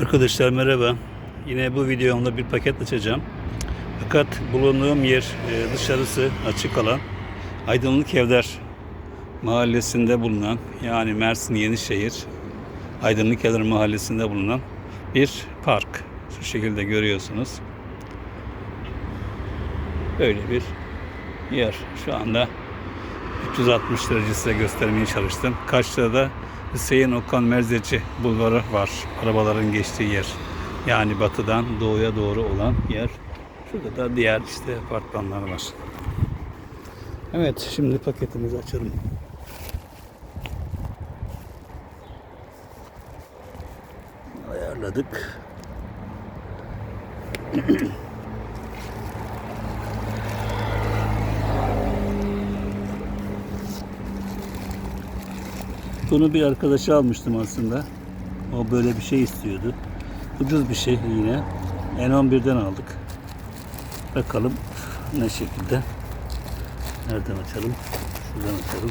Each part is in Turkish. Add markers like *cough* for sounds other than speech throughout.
Arkadaşlar merhaba. Yine bu videomda bir paket açacağım. Fakat bulunduğum yer e, dışarısı açık alan Aydınlık Evler mahallesinde bulunan yani Mersin Yenişehir Aydınlık Evler mahallesinde bulunan bir park. Şu şekilde görüyorsunuz. Böyle bir yer. Şu anda 360 derece size göstermeye çalıştım. Karşıda da Hüseyin Okan Merzeci bulvarı var. Arabaların geçtiği yer. Yani batıdan doğuya doğru olan yer. Şurada da diğer işte apartmanlar var. Evet şimdi paketimizi açalım. Ayarladık. *clears throat* Bunu bir arkadaşa almıştım aslında. O böyle bir şey istiyordu. Ucuz bir şey yine. N11'den aldık. Bakalım ne şekilde. Nereden açalım? Şuradan açalım.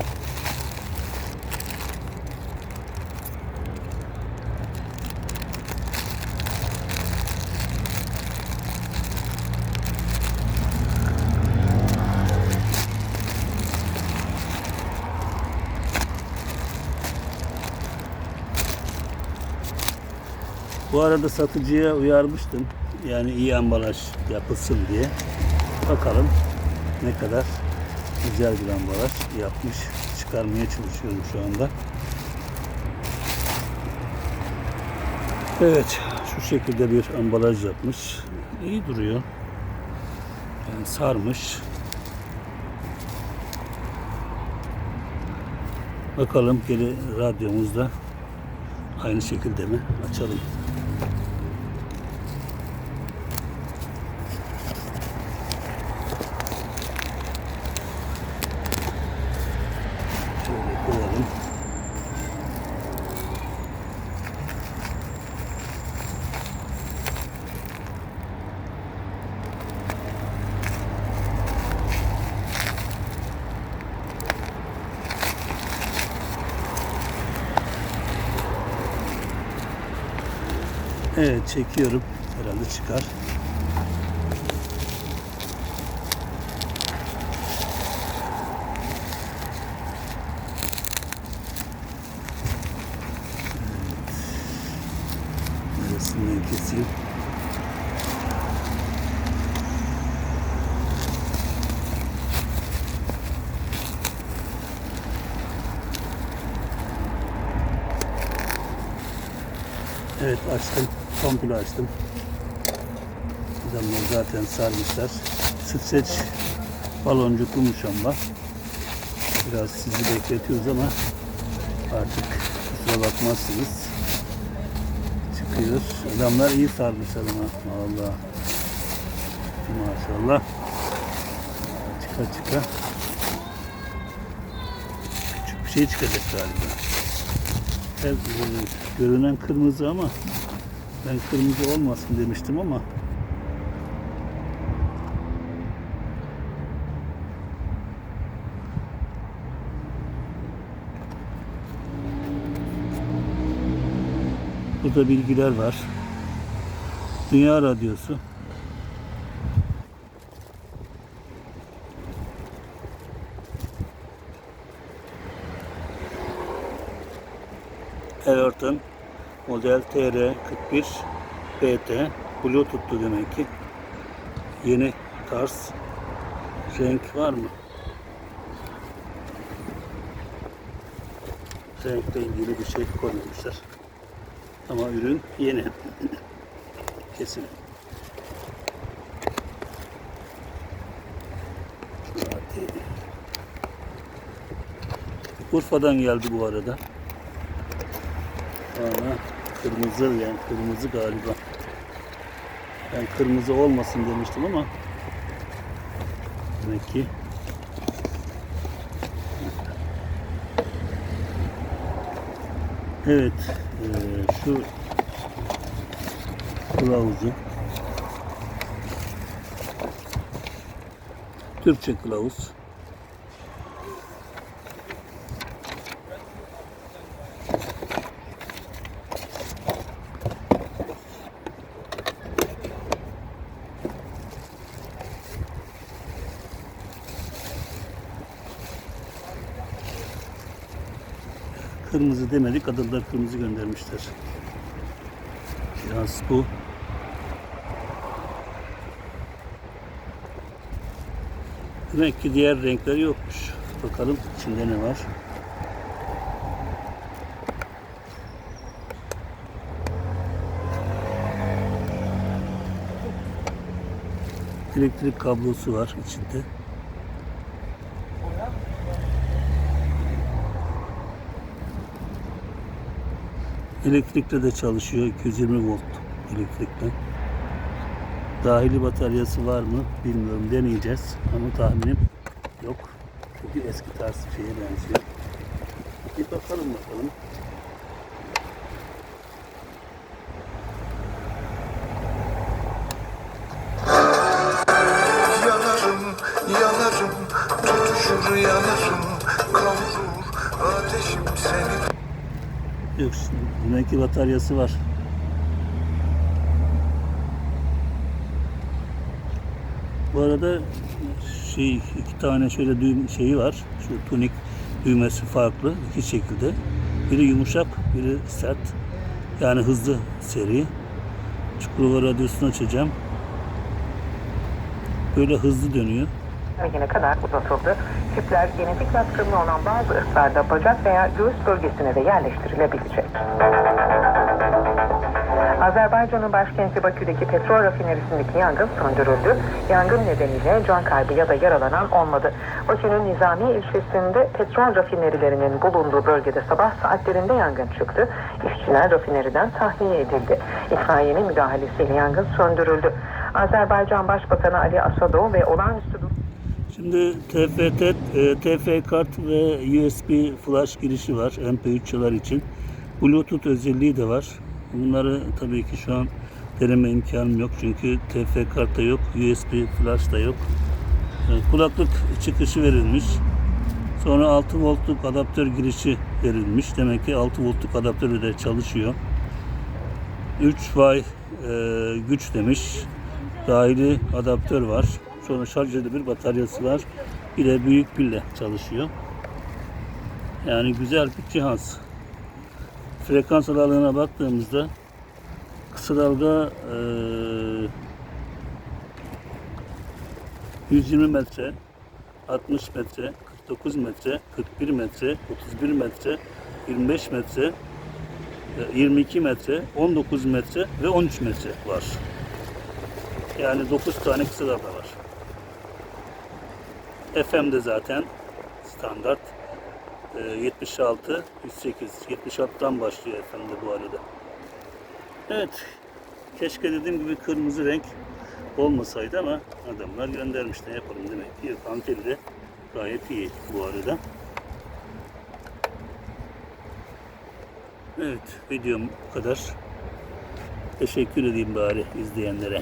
Bu arada satıcıya uyarmıştım. Yani iyi ambalaj yapılsın diye. Bakalım ne kadar güzel bir ambalaj yapmış. Çıkarmaya çalışıyorum şu anda. Evet, şu şekilde bir ambalaj yapmış. İyi duruyor. Yani sarmış. Bakalım geri radyomuzda aynı şekilde mi? Açalım. Şöyle koyalım. Evet çekiyorum. Herhalde çıkar. Neresinden keseyim? Evet açtım. Komple açtım. Adamlar zaten sarmışlar. Streç baloncukluymuş ama. Biraz sizi bekletiyoruz ama artık kusura bakmazsınız. Çıkıyor. Adamlar iyi sarmışlar ama. Allah. Maşallah. Çıka çıka. Küçük bir şey çıkacak galiba. Evet, e, görünen kırmızı ama ben kırmızı olmasın demiştim ama Burada bilgiler var. Dünya Radyosu. Everton model TR41 BT Bluetooth'lu demek ki. Yeni tarz renk var mı? Renkle ilgili bir şey koymamışlar. Ama ürün yeni. *laughs* Kesin. Urfa'dan geldi bu arada. Ama kırmızı yani kırmızı galiba. Ben kırmızı olmasın demiştim ama demek ki Evet eee, şu kılavuzu Türkçe kılavuz kırmızı demedik. Adıllar kırmızı göndermişler. Biraz bu. Demek ki diğer renkler yokmuş. Bakalım içinde ne var. Elektrik kablosu var içinde. Elektrikle de çalışıyor. 220 volt elektrikle. Dahili bataryası var mı bilmiyorum. Deneyeceğiz. Ama tahminim yok. Çünkü eski tarz şeye benziyor. Bir bakalım bakalım. Yanarım, tutuşur yanarım, kavurur ateşim seni. Yok demek ki bataryası var. Bu arada şey iki tane şöyle düğüm şeyi var. Şu tunik düğmesi farklı iki şekilde. Biri yumuşak, biri sert. Yani hızlı seri. Çukurova radyosunu açacağım. Böyle hızlı dönüyor. Yine kadar uzatıldı. Çipler genetik yatkınlığı olan bazı ırklarda bacak veya göğüs bölgesine de yerleştirilebilecek. Azerbaycan'ın başkenti Bakü'deki petrol rafinerisindeki yangın söndürüldü. Yangın nedeniyle can kaybı ya da yaralanan olmadı. Bakü'nün Nizami ilçesinde petrol rafinerilerinin bulunduğu bölgede sabah saatlerinde yangın çıktı. İşçiler rafineriden tahliye edildi. İtfaiyenin müdahalesiyle yangın söndürüldü. Azerbaycan Başbakanı Ali Asadov ve olağanüstü Şimdi TFT, e, TF kart ve USB flash girişi var MP3'ler için. Bluetooth özelliği de var. Bunları tabii ki şu an deneme imkanım yok çünkü TF kart da yok, USB flash da yok. E, Kulaklık çıkışı verilmiş. Sonra 6 voltluk adaptör girişi verilmiş. Demek ki 6 voltluk adaptörü de çalışıyor. 3 way e, güç demiş. Dahili adaptör var. Sonra şarj bir bataryası var. Bir de büyük pille çalışıyor. Yani güzel bir cihaz. Frekans aralığına baktığımızda kısa dalga e, 120 metre, 60 metre, 49 metre, 41 metre, 31 metre, 25 metre, e, 22 metre, 19 metre ve 13 metre var. Yani 9 tane kısa dalga var. FM'de zaten standart e, 76 108 76'dan başlıyor FM'de bu arada. Evet. Keşke dediğim gibi kırmızı renk olmasaydı ama adamlar göndermiş ne yapalım demek ki kanteli de gayet iyi bu arada. Evet videom bu kadar. Teşekkür edeyim bari izleyenlere.